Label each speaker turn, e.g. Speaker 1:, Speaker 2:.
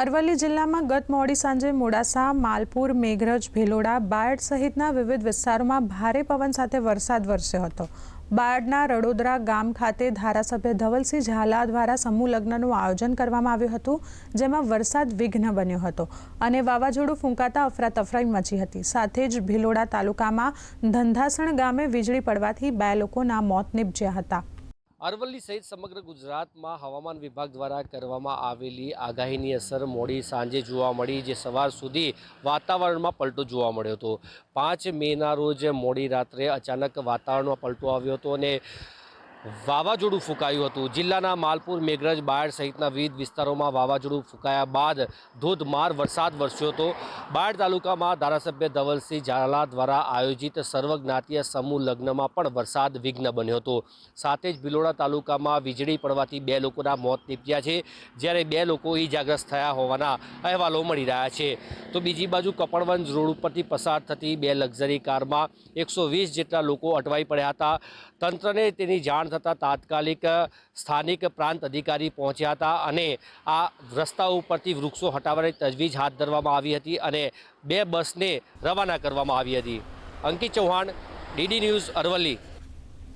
Speaker 1: અરવલ્લી જિલ્લામાં ગત મોડી સાંજે મોડાસા, માલપુર, મેઘરજ, ભેલોડા, બાયડ સહિતના વિવિધ વિસ્તારોમાં ભારે પવન સાથે વરસાદ વરસ્યો હતો. બાયડના રડોદરા ગામ ખાતે ધારાસભ્ય ધવલસિંહ ઝાલા દ્વારા સમૂહ લગ્નનું આયોજન કરવામાં આવ્યું હતું, જેમાં વરસાદ વિઘ્ન બન્યો હતો અને વાવાઝોડું ફૂંકાતા અફરાતફરાઈ મચી હતી. સાથે જ ભિલોડા તાલુકામાં ધંધાસણ ગામે વીજળી પડવાથી બે લોકોના મોત નીપજ્યા હતા.
Speaker 2: અરવલ્લી સહિત સમગ્ર ગુજરાતમાં હવામાન વિભાગ દ્વારા કરવામાં આવેલી આગાહીની અસર મોડી સાંજે જોવા મળી, જે સવાર સુધી વાતાવરણમાં પલટો જોવા મળ્યો હતો. પાંચ મેના રોજ મોડી રાત્રે અચાનક વાતાવરણમાં પલટો આવ્યો હતો અને વાવાઝોડું ફૂંકાયું હતું. જિલ્લાના માલપુર, મેઘરજ, બાયડ સહિતના વિવિધ વિસ્તારોમાં વાવાઝોડું ફૂંકાયા બાદ ધોધમાર વરસાદ વરસ્યો હતો. બાયડ તાલુકામાં ધારાસભ્ય ધવલસિંહ ઝાલા દ્વારા આયોજિત સર્વજ્ઞાતીય સમૂહ લગ્નમાં પણ વરસાદ વિઘ્ન બન્યો હતો. સાથે જ ભિલોડા તાલુકામાં વીજળી પડવાથી બે લોકોના મોત નીપજ્યા છે. જ્યારે બે લોકો ઈજાગ્રસ્ત થયા હોવાના અહેવાલો મળી રહ્યા છે. તો બીજી બાજુ કપડવંજ રોડ ઉપરથી પસાર થતી બે લક્ઝરી કારમાં એકસો જેટલા લોકો અટવાઈ પડ્યા હતા. તંત્રને તેની જાણ થતાં તાત્કાલિક સ્થાનિક પ્રાંત અધિકારી પહોંચ્યા હતા અને આ રસ્તા ઉપરથી વૃક્ષો હટાવવાની તજવીજ હાથ ધરવામાં આવી હતી અને બે બસને રવાના કરવામાં આવી હતી. Ankit Chauhan, DD News Aravalli.